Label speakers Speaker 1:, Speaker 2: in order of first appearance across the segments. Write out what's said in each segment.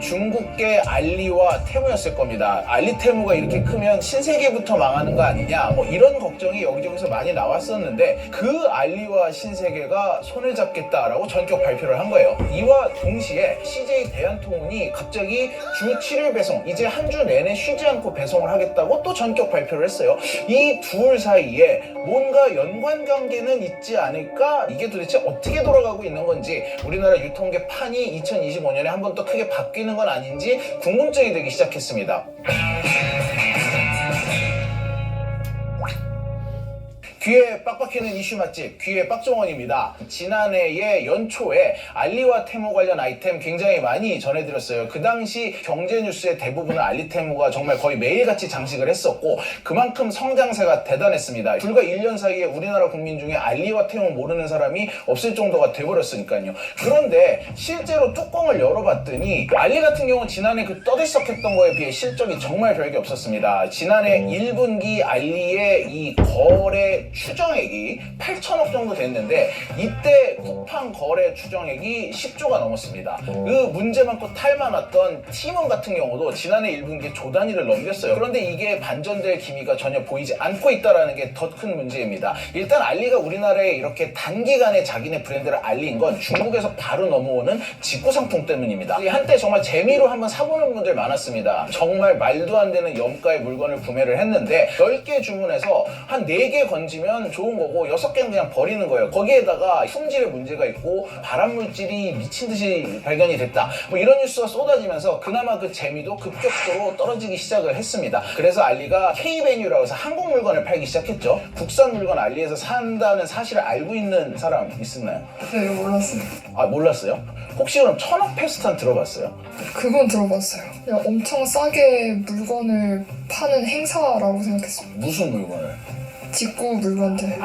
Speaker 1: 중국계 알리와 테무였을 겁니다. 알리 테무가 이렇게 크면 신세계부터 망하는 거 아니냐 뭐 이런 걱정이 여기저기서 많이 나왔었는데 그 알리와 신세계가 손을 잡겠다라고 전격 발표를 한 거예요. 이와 동시에 CJ 대한통운이 갑자기 주 7일 배송 이제 한 주 내내 쉬지 않고 배송을 하겠다고 또 전격 발표를 했어요. 이 둘 사이에 뭔가 연관 관계는 있지 않을까? 이게 도대체 어떻게 돌아가고 있는 건지 우리나라 유통계 판이 2025년에 한 번 또 크게 바뀌 는 건 아닌지 궁금증이 들기 시작했습니다. 귀에 빡빡해는 이슈 맛집 귀의 빡종원입니다. 지난해의 연초에 알리와 테무 관련 아이템 굉장히 많이 전해드렸어요. 그 당시 경제 뉴스의 대부분은 알리 테무가 정말 거의 매일같이 장식을 했었고 그만큼 성장세가 대단했습니다. 불과 1년 사이에 우리나라 국민 중에 알리와 테무 모르는 사람이 없을 정도가 돼버렸으니까요. 그런데 실제로 뚜껑을 열어봤더니 알리 같은 경우는 지난해 그 떠들썩했던 거에 비해 실적이 정말 별게 없었습니다. 지난해 1분기 알리의 이 거래 추정액이 8천억 정도 됐는데 이때 쿠팡 거래 추정액이 10조가 넘었습니다. 그 문제 많고 탈 많았던 팀원 같은 경우도 지난해 1분기에 조 단위를 넘겼어요. 그런데 이게 반전될 기미가 전혀 보이지 않고 있다는 게 더 큰 문제입니다. 일단 알리가 우리나라에 이렇게 단기간에 자기네 브랜드를 알린 건 중국에서 바로 넘어오는 직구 상품 때문입니다. 한때 정말 재미로 한번 사보는 분들 많았습니다. 정말 말도 안 되는 염가의 물건을 구매를 했는데 10개 주문해서 한 4개 건지면 좋은 거고 6개는 그냥 버리는 거예요. 거기에다가 품질에 문제가 있고 발암 물질이 미친 듯이 발견이 됐다. 뭐 이런 뉴스가 쏟아지면서 그나마 그 재미도 급격도로 떨어지기 시작을 했습니다. 그래서 알리가 K베뉴라고 해서 한국 물건을 팔기 시작했죠. 국산 물건 알리에서 산다는 사실을 알고 있는 사람 있었나요?
Speaker 2: 네, 몰랐어요.
Speaker 1: 아 몰랐어요? 혹시 그럼 천억 페스탄 들어봤어요?
Speaker 2: 그건 들어봤어요. 그냥 엄청 싸게 물건을 파는 행사라고 생각했어요.
Speaker 1: 무슨 물건을?
Speaker 2: 직구 물건들.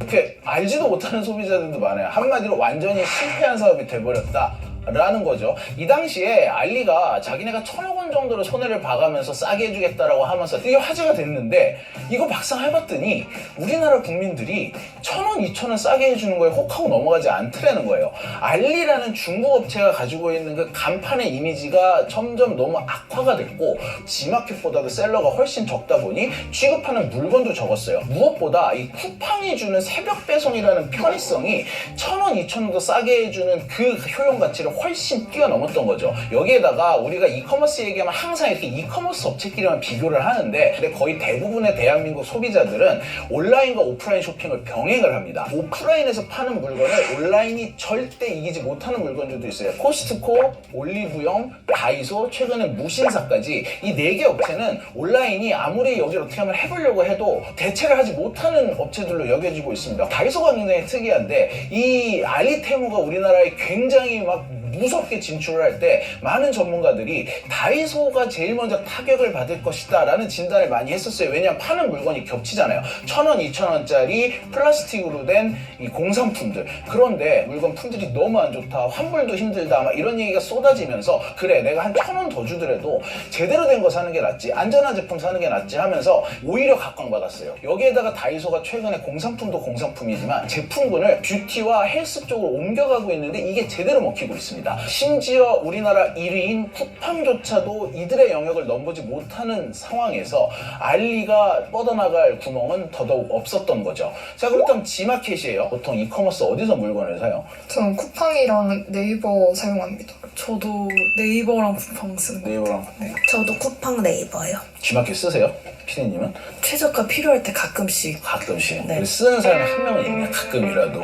Speaker 1: 이렇게 알지도 못하는 소비자들도 많아요. 한마디로 완전히 실패한 사업이 돼버렸다. 라는 거죠. 이 당시에 알리가 자기네가 천억 원 정도를 손해를 봐가면서 싸게 해주겠다라고 하면서 이게 화제가 됐는데 이거 막상 해봤더니 우리나라 국민들이 천 원, 이천 원 싸게 해주는 거에 혹하고 넘어가지 않더라는 거예요. 알리라는 중국 업체가 가지고 있는 그 간판의 이미지가 점점 너무 악화가 됐고 지마켓보다도 셀러가 훨씬 적다 보니 취급하는 물건도 적었어요. 무엇보다 이 쿠팡이 주는 새벽 배송이라는 편의성이 천 원, 이천 원도 싸게 해주는 그 효용 가치를 훨씬 뛰어넘었던 거죠. 여기에다가 우리가 이커머스 얘기 하면 항상 이렇게 이커머스 업체끼리만 비교를 하는데 근데 거의 대부분의 대한민국 소비자들은 온라인과 오프라인 쇼핑을 병행을 합니다. 오프라인에서 파는 물건을 온라인이 절대 이기지 못하는 물건들도 있어요. 코스트코, 올리브영, 다이소, 최근에 무신사까지 이 네 개 업체는 온라인이 아무리 여기를 어떻게 하면 해보려고 해도 대체를 하지 못하는 업체들로 여겨지고 있습니다. 다이소가 굉장히 특이한데 이 알리테무가 우리나라에 굉장히 막 무섭게 진출을 할 때 많은 전문가들이 다이소가 제일 먼저 타격을 받을 것이다 라는 진단을 많이 했었어요. 왜냐하면 파는 물건이 겹치잖아요. 천 원, 이천 원짜리 플라스틱으로 된 이 공산품들. 그런데 물건 품질이 너무 안 좋다. 환불도 힘들다. 막 이런 얘기가 쏟아지면서 그래 내가 한 천 원 더 주더라도 제대로 된 거 사는 게 낫지. 안전한 제품 사는 게 낫지 하면서 오히려 각광받았어요. 여기에다가 다이소가 최근에 공산품도 공산품이지만 제품군을 뷰티와 헬스 쪽으로 옮겨가고 있는데 이게 제대로 먹히고 있습니다. 심지어 우리나라 1위인 쿠팡조차도 이들의 영역을 넘보지 못하는 상황에서 알리가 뻗어나갈 구멍은 더더욱 없었던 거죠. 자 그렇다면 지마켓이에요. 보통 이커머스 어디서 물건을 사요?
Speaker 2: 저는 쿠팡이랑 네이버 사용합니다.
Speaker 3: 저도 네이버랑 쿠팡 쓰는 거.
Speaker 1: 네이버랑
Speaker 3: 네. 저도 쿠팡 네이버요.
Speaker 1: 지마켓 쓰세요? 피디님은?
Speaker 3: 최저가 필요할 때 가끔씩.
Speaker 1: 가끔씩.
Speaker 3: 네.
Speaker 1: 쓰는 사람이 한 명은 있네, 가끔이라도.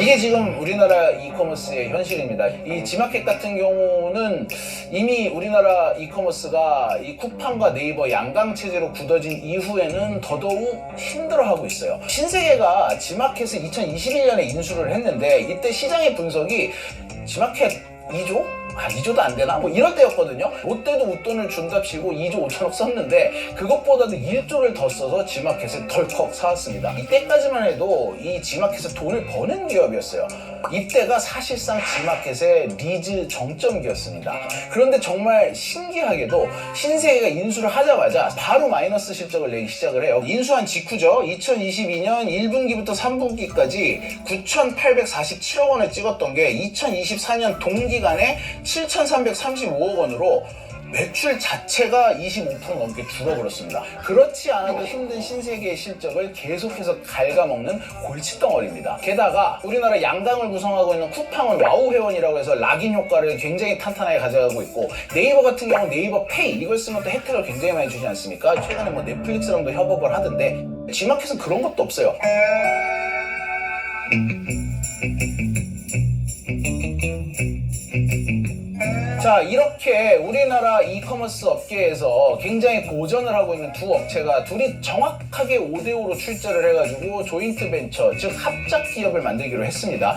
Speaker 1: 이게 지금 우리나라 이커머스의 현실입니다. 이 지마켓 같은 경우는 이미 우리나라 이커머스가 이 쿠팡과 네이버 양강 체제로 굳어진 이후에는 더더욱 힘들어하고 있어요. 신세계가 지마켓을 2021년에 인수를 했는데 이때 시장의 분석이 지마켓 2조? 아 2조도 안 되나? 뭐 이럴 때였거든요. 롯데도 웃돈을 준답시고 2조 5천억 썼는데 그것보다도 1조를 더 써서 지마켓을 덜컥 사왔습니다. 이때까지만 해도 이 지마켓은 돈을 버는 기업이었어요. 이때가 사실상 G마켓의 리즈 정점기였습니다. 그런데 정말 신기하게도 신세계가 인수를 하자마자 바로 마이너스 실적을 내기 시작을 해요. 인수한 직후죠. 2022년 1분기부터 3분기까지 9,847억 원을 찍었던 게 2024년 동기간에 7,335억 원으로 매출 자체가 25% 넘게 줄어들었습니다. 그렇지 않아도 힘든 신세계의 실적을 계속해서 갉아먹는 골칫덩어리입니다. 게다가 우리나라 양당을 구성하고 있는 쿠팡은 와우 회원이라고 해서 락인 효과를 굉장히 탄탄하게 가져가고 있고 네이버 같은 경우는 네이버 페이 이걸 쓰면 또 혜택을 굉장히 많이 주지 않습니까? 최근에 뭐 넷플릭스랑도 협업을 하던데 G마켓은 그런 것도 없어요. 자 이렇게 우리나라 이커머스 업계에서 굉장히 고전을 하고 있는 두 업체가 둘이 정확하게 5대5로 출자를 해가지고 조인트 벤처 즉 합작 기업을 만들기로 했습니다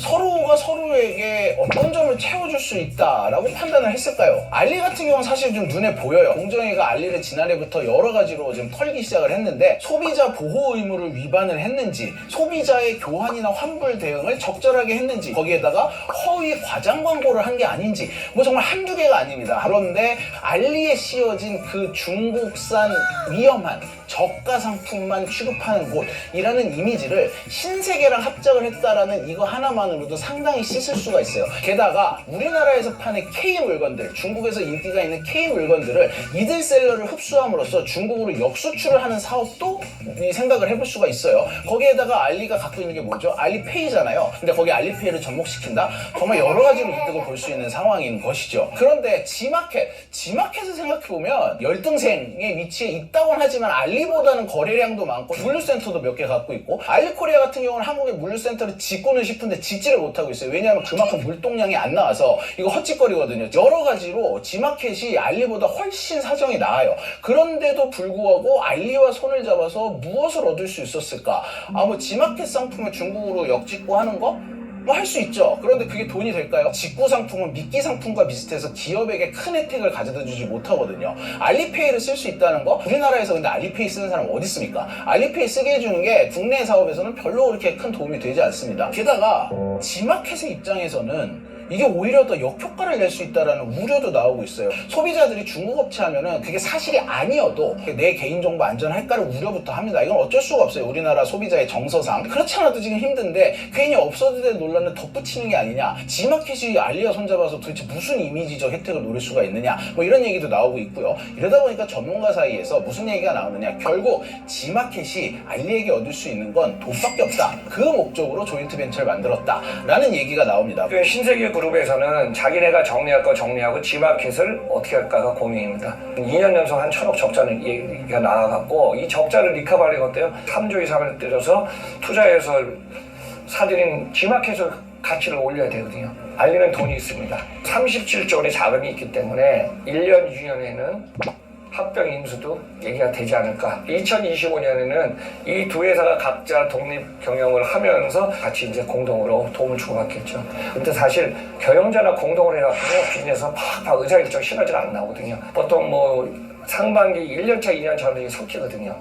Speaker 1: 서로가 서로에게 어떤 점을 채워줄 수 있다라고 판단을 했을까요? 알리 같은 경우는 사실 좀 눈에 보여요 공정위가 알리를 지난해부터 여러 가지로 지금 털기 시작을 했는데 소비자 보호 의무를 위반을 했는지 소비자의 교환이나 환불 대응을 적절하게 했는지 거기에다가 허위 과장 광고를 한 게 아닌지 뭐 정말 한두 개가 아닙니다. 그런데 알리에 씌워진 그 중국산 위험한 저가 상품만 취급하는 곳이라는 이미지를 신세계랑 합작을 했다라는 이거 하나만으로도 상당히 씻을 수가 있어요. 게다가 우리나라에서 파는 K 물건들, 중국에서 인기가 있는 K 물건들을 이들 셀러를 흡수함으로써 중국으로 역수출을 하는 사업도 이 생각을 해볼 수가 있어요. 거기에다가 알리가 갖고 있는 게 뭐죠? 알리페이잖아요. 근데 거기 알리페이를 접목시킨다? 정말 여러 가지로 이득을 볼 수 있는 상황인 것이 죠. 그런데 G마켓, G마켓을 생각해보면 열등생의 위치에 있다고는 하지만 알리보다는 거래량도 많고 물류센터도 몇 개 갖고 있고 알리코리아 같은 경우는 한국의 물류센터를 짓고는 싶은데 짓지를 못하고 있어요. 왜냐하면 그만큼 물동량이 안 나와서 이거 헛짓거리거든요. 여러 가지로 G마켓이 알리보다 훨씬 사정이 나아요. 그런데도 불구하고 알리와 손을 잡아서 무엇을 얻을 수 있었을까? 아, 뭐 G마켓 상품을 중국으로 역짓고 하는 거? 뭐 할 수 있죠. 그런데 그게 돈이 될까요? 직구 상품은 미끼 상품과 비슷해서 기업에게 큰 혜택을 가져다 주지 못하거든요. 알리페이를 쓸 수 있다는 거? 우리나라에서 근데 알리페이 쓰는 사람 어디 있습니까? 알리페이 쓰게 해주는 게 국내 사업에서는 별로 그렇게 큰 도움이 되지 않습니다. 게다가 G마켓의 입장에서는 이게 오히려 더 역효과를 낼 수 있다는 우려도 나오고 있어요. 소비자들이 중국 업체 하면은 그게 사실이 아니어도 내 개인정보 안전할까를 우려부터 합니다. 이건 어쩔 수가 없어요. 우리나라 소비자의 정서상. 그렇지 않아도 지금 힘든데 괜히 없어도 될 논란을 덧붙이는 게 아니냐. G마켓이 알리와 손잡아서 도대체 무슨 이미지적 혜택을 노릴 수가 있느냐. 뭐 이런 얘기도 나오고 있고요. 이러다 보니까 전문가 사이에서 무슨 얘기가 나오느냐. 결국 G마켓이 알리에게 얻을 수 있는 건 돈밖에 없다. 그 목적으로 조인트 벤처를 만들었다. 라는 얘기가 나옵니다.
Speaker 4: 그 신세계 그룹에서는 자기네가 정리할 거 정리하고 G마켓을 어떻게 할까가 고민입니다. 2년 연속 한 천억 적자는 얘기가 나와갖고 이 적자를 리커버리 어때요? 3조 이상을 때려서 투자해서 사들인 G마켓을 가치를 올려야 되거든요. 알리는 돈이 있습니다. 37조 원의 자금이 있기 때문에 1년, 2년에는 합병 인수도 얘기가 되지 않을까. 2025년에는 이 두 회사가 각자 독립 경영을 하면서 같이 이제 공동으로 도움을 주고받겠죠. 근데 사실 경영자나 공동을 해갖고 비즈니스에서 팍팍 의사 일정 시너지가 안 나오거든요. 보통 뭐 상반기 1년차, 2년차는 섞이거든요.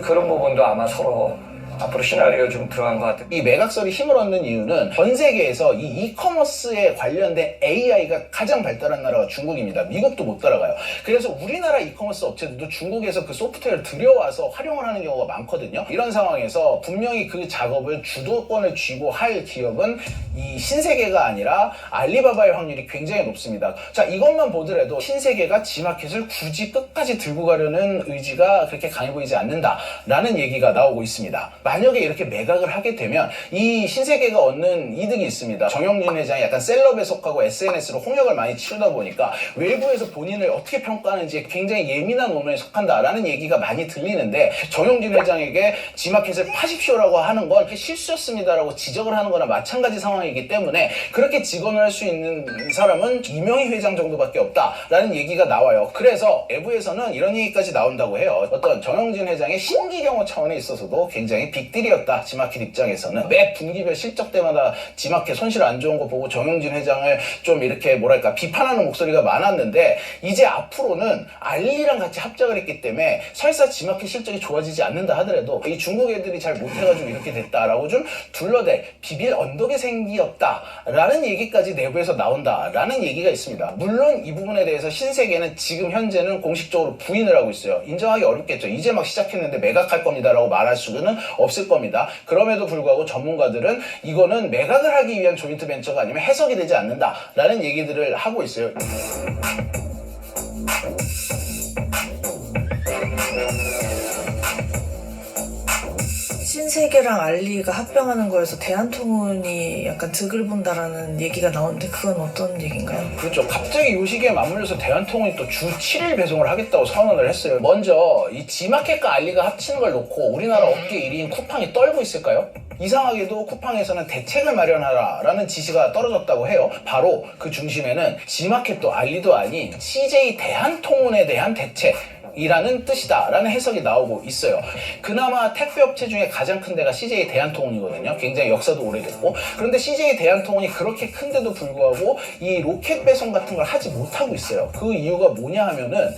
Speaker 4: 그런 부분도 아마 서로 앞으로 시나리오 좀 들어간 것 같아요.
Speaker 1: 이 매각설이 힘을 얻는 이유는 전 세계에서 이 이커머스에 관련된 AI가 가장 발달한 나라가 중국입니다. 미국도 못 따라가요. 그래서 우리나라 이커머스 업체들도 중국에서 그 소프트웨어를 들여와서 활용을 하는 경우가 많거든요. 이런 상황에서 분명히 그 작업을 주도권을 쥐고 할 기업은 이 신세계가 아니라 알리바바의 확률이 굉장히 높습니다. 자, 이것만 보더라도 신세계가 G마켓을 굳이 끝까지 들고 가려는 의지가 그렇게 강해 보이지 않는다라는 얘기가 나오고 있습니다. 만약에 이렇게 매각을 하게 되면 이 신세계가 얻는 이득이 있습니다. 정영진 회장이 약간 셀럽에 속하고 SNS로 홍역을 많이 치르다 보니까 외부에서 본인을 어떻게 평가하는지 굉장히 예민한 언어에 속한다라는 얘기가 많이 들리는데 정영진 회장에게 G마켓을 파십시오라고 하는 건 실수였습니다라고 지적을 하는 거나 마찬가지 상황이기 때문에 그렇게 직언을 할 수 있는 사람은 이명희 회장 정도밖에 없다라는 얘기가 나와요. 그래서 내부에서는 이런 얘기까지 나온다고 해요. 어떤 정영진 회장의 신기경호 차원에 있어서도 굉장히 빅딜이었다. 지마켓 입장에서는 매 분기별 실적 때마다 지마켓 손실 안 좋은 거 보고 정영진 회장을 좀 이렇게 뭐랄까 비판하는 목소리가 많았는데 이제 앞으로는 알리랑 같이 합작을 했기 때문에 설사 지마켓 실적이 좋아지지 않는다 하더라도 이 중국 애들이 잘 못해가지고 이렇게 됐다라고 좀 둘러댈 비빌 언덕이 생기었다라는 얘기까지 내부에서 나온다라는 얘기가 있습니다. 물론 이 부분에 대해서 신세계는 지금 현재는 공식적으로 부인을 하고 있어요. 인정하기 어렵겠죠. 이제 막 시작했는데 매각할 겁니다라고 말할 수는 없을 겁니다. 그럼에도 불구하고 전문가들은 이거는 매각을 하기 위한 조인트 벤처가 아니면 해석이 되지 않는다라는 얘기들을 하고 있어요.
Speaker 3: 세계랑 알리가 합병하는 거에서 대한통운이 약간 득을 본다라는 얘기가 나오는데 그건 어떤 얘기인가요?
Speaker 1: 그렇죠. 갑자기 요 시기에 맞물려서 대한통운이 또 주 7일 배송을 하겠다고 선언을 했어요. 먼저 이 지마켓과 알리가 합치는 걸 놓고 우리나라 업계 1위인 쿠팡이 떨고 있을까요? 이상하게도 쿠팡에서는 대책을 마련하라라는 지시가 떨어졌다고 해요. 바로 그 중심에는 지마켓도 알리도 아닌 CJ 대한통운에 대한 대책. 이라는 뜻이다라는 해석이 나오고 있어요. 그나마 택배 업체 중에 가장 큰 데가 CJ 대한통운이거든요. 굉장히 역사도 오래됐고 그런데 CJ 대한통운이 그렇게 큰데도 불구하고 이 로켓 배송 같은 걸 하지 못하고 있어요. 그 이유가 뭐냐 하면은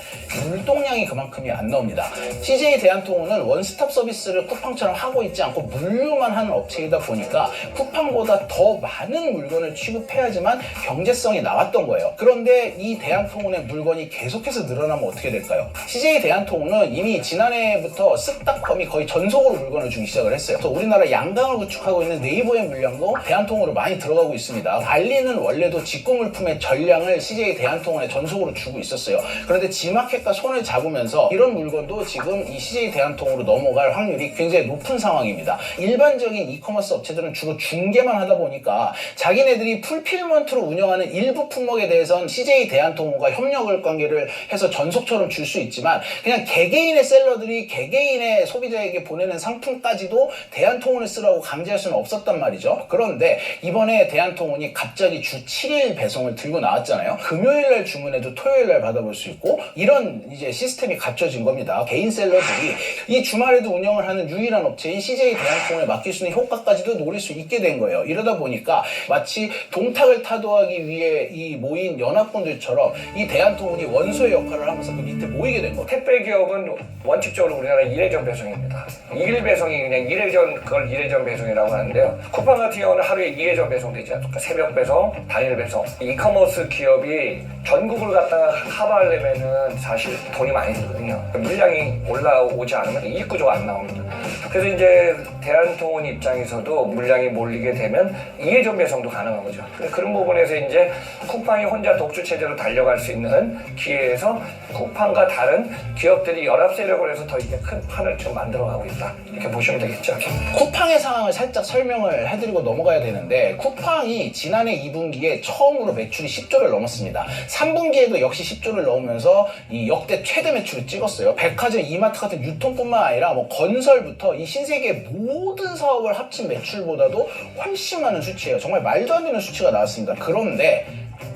Speaker 1: 물동량이 그만큼이 안 나옵니다. CJ 대한통운은 원스톱 서비스를 쿠팡처럼 하고 있지 않고 물류만 하는 업체이다 보니까 쿠팡보다 더 많은 물건을 취급해야지만 경제성이 나왔던 거예요. 그런데 이 대한통운의 물건이 계속해서 늘어나면 어떻게 될까요? CJ 대한통운은 이미 지난해부터 쓱닷컴이 거의 전속으로 물건을 주기 시작을 했어요. 그래서 우리나라 양강을 구축하고 있는 네이버의 물량도 대한통운으로 많이 들어가고 있습니다. 알리는 원래도 직구 물품의 전량을 CJ 대한통운에 전속으로 주고 있었어요. 그런데 지마켓과 손을 잡으면서 이런 물건도 지금 이 CJ 대한통으로 넘어갈 확률이 굉장히 높은 상황입니다. 일반적인 이커머스 업체들은 주로 중개만 하다 보니까 자기네들이 풀필먼트로 운영하는 일부 품목에 대해서는 CJ 대한통운과 협력을 관계를 해서 전속처럼 줄 수 있지만 그냥 개개인의 셀러들이 개개인의 소비자에게 보내는 상품까지도 대한통운을 쓰라고 강제할 수는 없었단 말이죠. 그런데 이번에 대한통운이 갑자기 주 7일 배송을 들고 나왔잖아요. 금요일 날 주문해도 토요일 날 받아볼 수 있고 이런 이제 시스템이 갖춰진 겁니다. 개인 셀러들이 이 주말에도 운영을 하는 유일한 업체인 CJ 대한통운에 맡길 수 있는 효과까지도 노릴 수 있게 된 거예요. 이러다 보니까 마치 동탁을 타도하기 위해 이 모인 연합군들처럼 이 대한통운이 원소의 역할을 하면서 그 밑에 모이게 된 거예요.
Speaker 4: 택배 기업은 원칙적으로 우리나라 일회전 배송입니다. 일일 배송이 그냥 일회전 그걸 일회전 배송이라고 하는데요. 쿠팡 같은 경우는 하루에 일회전 배송되지 않습니까? 새벽 배송, 당일 배송. 이커머스 기업이 전국을 갖다가 커버하려면은 사실 돈이 많이 들거든요. 물량이 올라오지 않으면 이익 구조가 안 나옵니다. 그래서 이제 대한통운 입장에서도 물량이 몰리게 되면 이해전 배송도 가능한 거죠. 그런 부분에서 이제 쿠팡이 혼자 독주 체제로 달려갈 수 있는 기회에서 쿠팡과 다른 기업들이 연합 세력을 해서 더 이제 큰 판을 좀 만들어가고 있다. 이렇게 보시면 되겠죠.
Speaker 1: 쿠팡의 상황을 살짝 설명을 해드리고 넘어가야 되는데 쿠팡이 지난해 2분기에 처음으로 매출이 10조를 넘었습니다. 3분기에도 역시 10조를 넘으면서 이 역대 최대 매출을 찍었어요. 백화점, 이마트 같은 유통뿐만 아니라 뭐 건설부터 이 신세계의 모든 사업을 합친 매출보다도 훨씬 많은 수치예요. 정말 말도 안 되는 수치가 나왔습니다. 그런데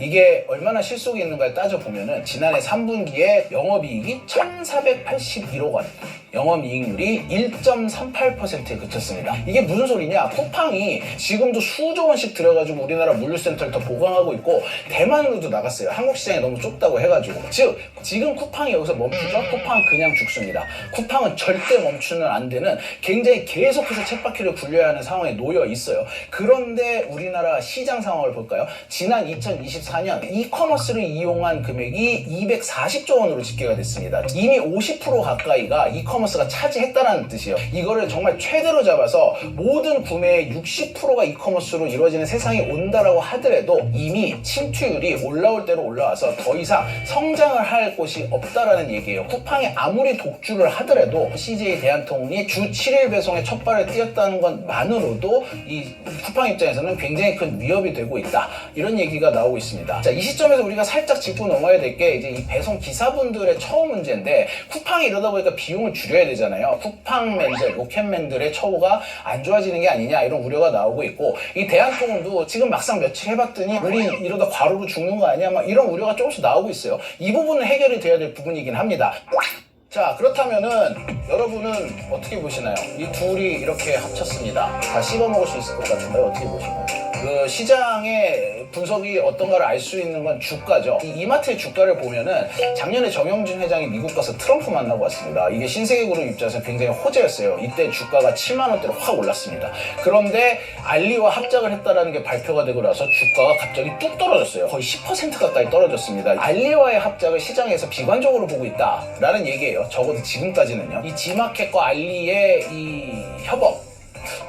Speaker 1: 이게 얼마나 실속이 있는가를 따져보면은 지난해 3분기에 영업이익이 1,481억 원. 영업이익률이 1.38%에 그쳤습니다. 이게 무슨 소리냐? 쿠팡이 지금도 수조 원씩 들여가지고 우리나라 물류센터를 더 보강하고 있고 대만으로도 나갔어요. 한국 시장이 너무 좁다고 해가지고. 즉 지금 쿠팡이 여기서 멈추죠? 쿠팡은 그냥 죽습니다. 쿠팡은 절대 멈추는 안 되는 굉장히 계속해서 쳇바퀴를 굴려야 하는 상황에 놓여 있어요. 그런데 우리나라 시장 상황을 볼까요? 지난 2024년 이커머스를 이용한 금액이 240조 원으로 집계가 됐습니다. 이미 50% 가까이가 이커머스 가 차지했다라는 뜻이에요. 이거를 정말 최대로 잡아서 모든 구매의 60%가 이커머스로 이루어지는 세상이 온다라고 하더라도 이미 침투율이 올라올 대로 올라와서 더 이상 성장을 할 곳이 없다라는 얘기예요. 쿠팡이 아무리 독주를 하더라도 CJ 대한통운이 주 7일 배송에 첫 발을 띄었다는 것만으로도 이 쿠팡 입장에서는 굉장히 큰 위협이 되고 있다. 이런 얘기가 나오고 있습니다. 자, 이 시점에서 우리가 살짝 짚고 넘어야 될 게 이제 이 배송 기사분들의 처우 문제인데 쿠팡이 이러다 보니까 비용을 줄 여야 되잖아요. 쿠팡맨들, 로켓맨들의 처우가 안 좋아지는 게 아니냐 이런 우려가 나오고 있고 이 대한통운도 지금 막상 며칠 해봤더니 우리 이러다 과로로 죽는 거 아니야 막 이런 우려가 조금씩 나오고 있어요. 이 부분은 해결이 돼야 될 부분이긴 합니다. 자 그렇다면은 여러분은 어떻게 보시나요? 이 둘이 이렇게 합쳤습니다. 다 씹어 먹을 수 있을 것 같은데 어떻게 보시나요? 그 시장의 분석이 어떤가를 알 수 있는 건 주가죠. 이 이마트의 주가를 보면은 작년에 정영진 회장이 미국 가서 트럼프 만나고 왔습니다. 이게 신세계그룹 입장에서 굉장히 호재였어요. 이때 주가가 7만 원대로 확 올랐습니다. 그런데 알리와 합작을 했다라는 게 발표가 되고 나서 주가가 갑자기 뚝 떨어졌어요. 거의 10% 가까이 떨어졌습니다. 알리와의 합작을 시장에서 비관적으로 보고 있다라는 얘기예요. 적어도 지금까지는요. 이 지마켓과 알리의 이 협업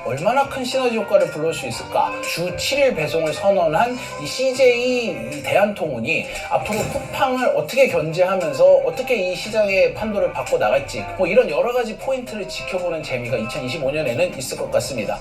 Speaker 1: 얼마나 큰 시너지 효과를 불러올 수 있을까? 주 7일 배송을 선언한 이 CJ 이 대한통운이 앞으로 쿠팡을 어떻게 견제하면서 어떻게 이 시장의 판도를 바꿔 나갈지 뭐 이런 여러 가지 포인트를 지켜보는 재미가 2025년에는 있을 것 같습니다.